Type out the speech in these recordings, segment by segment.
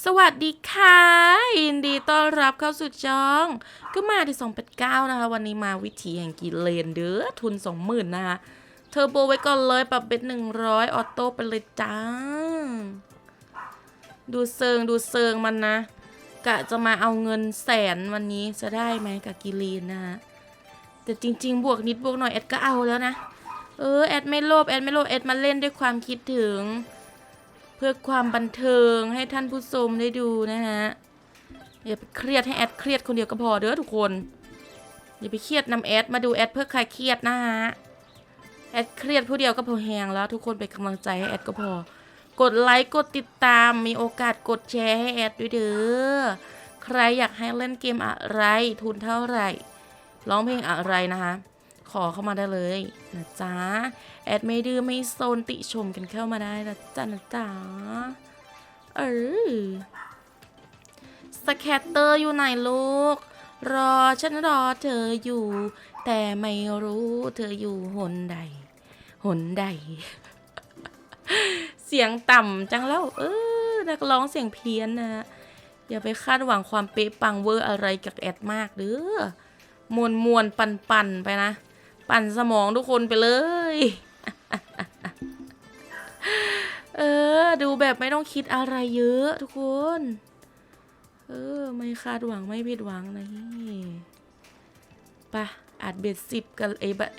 สวัสดีค่ะยินดีต้อนรับเข้าสู่จ้อง ก็มาที่289 นะคะ วันนี้มาวิถีแห่งกิเลนเด้อทุน 20,000 นะคะเทอร์โบไว้ก่อนเลยปรับเป็น100 ออโต้ไปเลยจ้า ดูเซิงดูเซิงมันนะ กะจะมาเอาเงินแสนวันนี้จะได้ไหมกับกิเลนนะฮะแต่จริง ๆ บวกนิดบวกหน่อยแอดก็เอาแล้วนะ เออแอดไม่โลภแอดไม่โลภแอดมาเล่นด้วยความคิดถึง พื่อความบันเทิงให้ท่านผู้ชมได้ดูนะฮะอย่าไปเครียดให้แอดเครียดคนเดียวก็พอเด้อทุกคนอย่าไปเครียดนำแอดมาดูแอดเพื่อคลายเครียดนะฮะแอดเครียดผู้เดียวก็พอแหงแล้ว ทุกคนเป็นกำลังใจให้แอดก็พอ กดไลค์กดติดตามมีโอกาสกดแชร์ให้แอดด้วยเด้อใครอยากให้เล่นเกมอะไรทุนเท่าไหร่ร้องเพลงอะไรนะคะ ขอเข้ามาได้เลยนะจ๊ะ แอดไม่ดื้อไม่โซนติชมกันเข้ามาได้นะจ๊ะนะจ๊ะ เออสแคตเตอร์อยู่ไหนลูก รอฉันรอเธออยู่ แต่ไม่รู้เธออยู่หนใด หนใด เสียงต่ำจังแล้ว เออ นักร้องเสียงเพี้ยนนะอย่าไปคาดหวังความเป๊ะปังเวอร์อะไรกับแอดมากเด้อมวนมวนปันปันไปนะ ปั่นสมองทุกคนไปเลย เออ ดูแบบไม่ต้องคิดอะไรเยอะทุกคน เออ ไม่คาดหวังไม่ผิดหวังนะไปะอัดเบ็ดสิบกันเอยบัด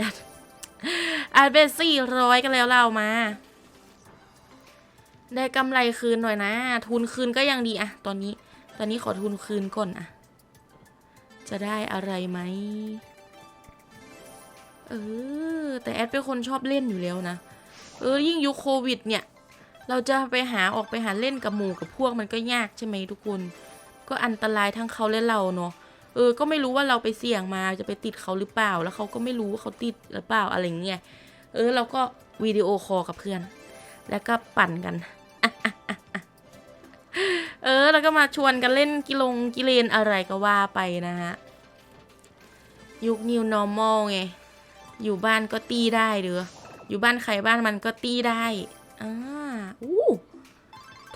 อัดเบ็ดสี่ร้อยกันแล้วเรามา ได้กำไรคืนหน่อยนะ ทุนคืนก็ยังดีอะตอนนี้ ตอนนี้ขอทุนคืนก่อนอะจะได้อะไรไหม ออ แต่แอดเป็นคนชอบเล่นอยู่แล้วนะ เออ ยิ่งยุคโควิดเนี่ย เราจะไปหาออกไปหาเล่นกับหมู่กับพวกมันก็ยากใช่ไหมทุกคน ก็อันตรายทั้งเขาและเราเนาะ เออ ก็ไม่รู้ว่าเราไปเสี่ยงมาจะไปติดเขาหรือเปล่า แล้วเขาก็ไม่รู้ว่าเขาติดหรือเปล่าอะไรเงี้ย เออ เราก็วิดีโอคอลกับเพื่อน แล้วก็ปั่นกัน เออ แล้วก็มาชวนกันเล่นกิลงกิเลนอะไรก็ว่าไปนะฮะ ยุค new normal ไง อยู่บ้านก็ตีได้เด้ออยู่บ้านใครบ้านมันก็ตีได้อ่าอู้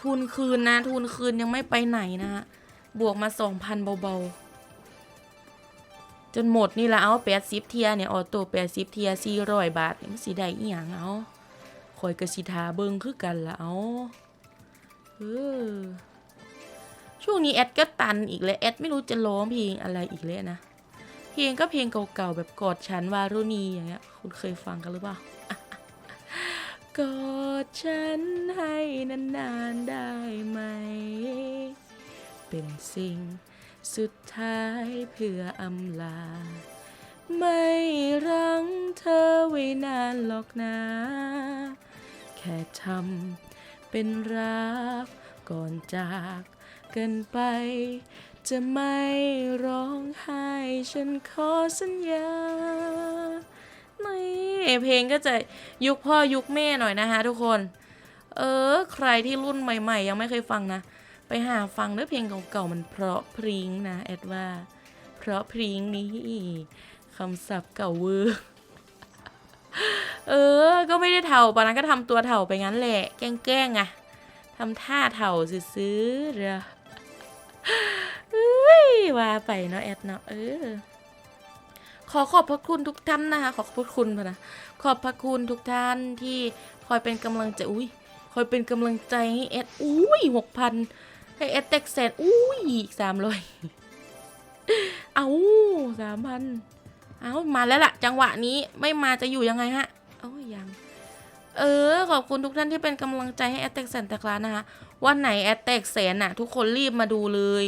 ทุนคืนนะ ทุนคืนยังไม่ไปไหนนะฮะบวกมาสองพันเบาๆ จนหมดนี่ละเอาแปดสิบเทียเนี่ยออโต้แปดสิบเทียสี่ร้อยบาทนี่มันสีได้อีหยังเอาคอยกระสิทาเบิงคือกันละเอาเออช่วงนี้แอดก็ตันอีกแล้วแอดไม่รู้จะร้องเพลงอะไรอีกแล้วนะ เพลงก็เพลงเก่าๆแบบกอดฉันวารุณีอย่างเงี้ย คุณเคยฟังกันหรือเปล่า กอดฉันให้นานๆได้ไหม เป็นสิ่งสุดท้ายเพื่ออำลา ไม่รั้งเธอไว้นานหรอกนะ แค่ทำเป็นรักก่อนจากกันไป จะไม่ร้องไห้ฉันขอสัญญานี่เพลงก็จะยุคพ่อยุคแม่หน่อยนะคะทุกคน เออ ใครที่รุ่นใหม่ๆ ยังไม่เคยฟังนะ ไปหาฟังเนื้อเพลงเก่าๆ มันเพราะพริ้งนะ แอดว่า เพราะพริ้งนี้คำศัพท์เก่าเวอร์เออ ก็ไม่ได้เถ่าปะนะก็ทำตัวเถ่าไปงั้นแหละ แกล้งๆอะทำท่าเถ่าซื้อๆเด้อ ว่าไปเนาะแอดเนาะเออขอขอบพระคุณทุกท่านนะคะขอขอบพระคุณนะขอบพระคุณทุกท่านที่คอยเป็นกำลังใจอุ้ยคอยเป็นกำลังใจให้แอดอุ้ยหกพันให้แอดแตกแสนอุ้ยอีกสามร้อยเอาสามพันเอามาแล้วล่ะ จังหวะนี้ไม่มาจะอยู่ยังไงฮะเอายังเออ ขอบคุณทุกท่านที่เป็นกำลังใจให้แอดแตกแสนแตกล้านะคะ วันไหนแอดแตกแสนน่ะ ทุกคนรีบมาดูเลย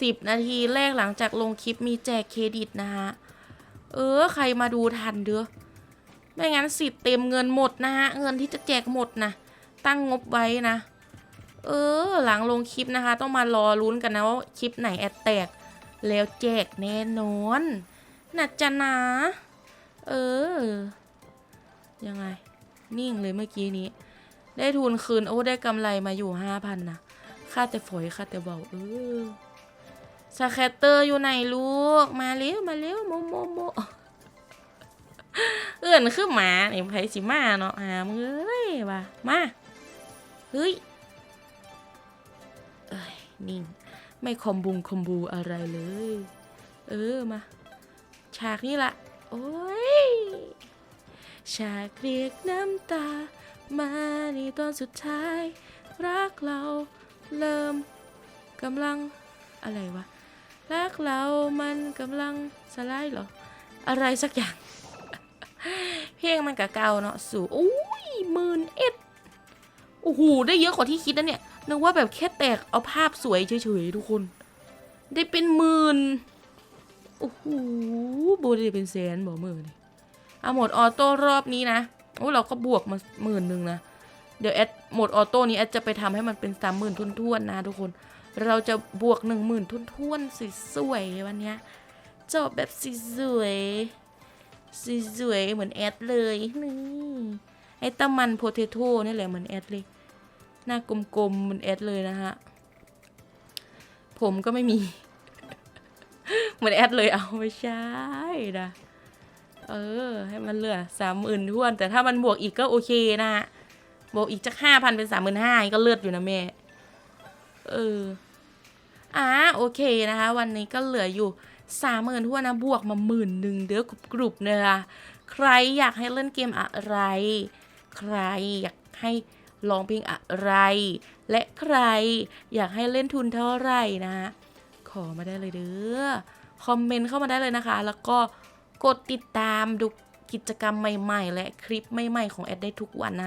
สิบนาทีแรกหลังจากลงคลิปมีแจกเครดิตนะคะเออ ใครมาดูทันเด้อ ไม่งั้นสิทธิ์เต็มเงินหมดนะฮะ เงินที่จะแจกหมดนะ ตั้งงบไว้นะ เออ หลังลงคลิปนะคะ ต้องมารอลุ้นกันนะว่าคลิปไหนแอดแตก แล้วแจกแน่นอนนะจะนะเออ ยังไง นิ่งเลยเมื่อกี้นี้ ได้ทุนคืน โอ้ ได้กำไรมาอยู่ห้าพันนะค่าแต่ฝอยค่าแต่เบาเออ สแคตเตอร์อยู่ไหนลูก มาเร็วมาเร็วโมโมโมเอื่อนคือหมาเนี่ยไผสิมาเนาะหามึงเอ้ยว่ะมาเฮ้ยเอ้ยนิ่งไม่คอมบุงคอมบูอะไรเลย เออมาฉากนี้ละโอ้ยฉากเรียกน้ำตา มาในตอนสุดท้าย รักเราเริ่มกำลังอะไรวะ รักเรามันกำลังสลายเหรอ อะไรสักอย่าง เพลงมันกะเก่าเนาะสู่อุ้ยหมื่นเอ็ดโอ้โหได้เยอะกว่าที่คิดนะเนี่ยนึกว่าแบบแค่แตกเอาภาพสวยเฉยๆทุกคน ได้เป็นหมื่นโอ้โหโบได้เป็นแสนบอกหมือนี่เอาหมดออโต้รอบนี้นะโอ้เราก็บวกมาหมื่นหนึ่งนะเดี๋ยวแอดโหมดออโต้นี้แอดจะไปทำให้มันเป็นสามหมื่นทุ่นๆนะทุกคน เราจะบวกหนึ่งหมื่นทุ่นๆสวยๆวันเนี้ยจบแบบสวยๆสวยๆเหมือนแอดเลยนี่ไอตะมันโพเทโต้นี่แหละเหมือนแอดเลย หน้ากลมๆเหมือนแอดเลยนะฮะ ผมก็ไม่มี เหมือนแอดเลยเอาไม่ใช่นะเออ ให้มันเหลือสามหมื่นทวน แต่ถ้ามันบวกอีกก็โอเคนะฮะบวกอีกจากห้าพันเป็นสามหมื่นห้าก็เลือดอยู่นะแม่ เอออ่าโอเคนะคะ วันนี้ก็เหลืออยู่สามหมื่นทั่วนะบวกมาหมื่นหนึ่งเด้อกรุบๆนะคะใครอยากให้เล่นเกมอะไร ใครอยากให้ร้องเพลงอะไร และใครอยากให้เล่นทุนเท่าไหร่นะขอมาได้เลยเด้อคอมเมนต์เข้ามาได้เลยนะคะ แล้วก็กดติดตามดูกิจกรรมใหม่ ๆ และคลิปใหม่ ๆ ของแอดได้ทุกวันนะคะ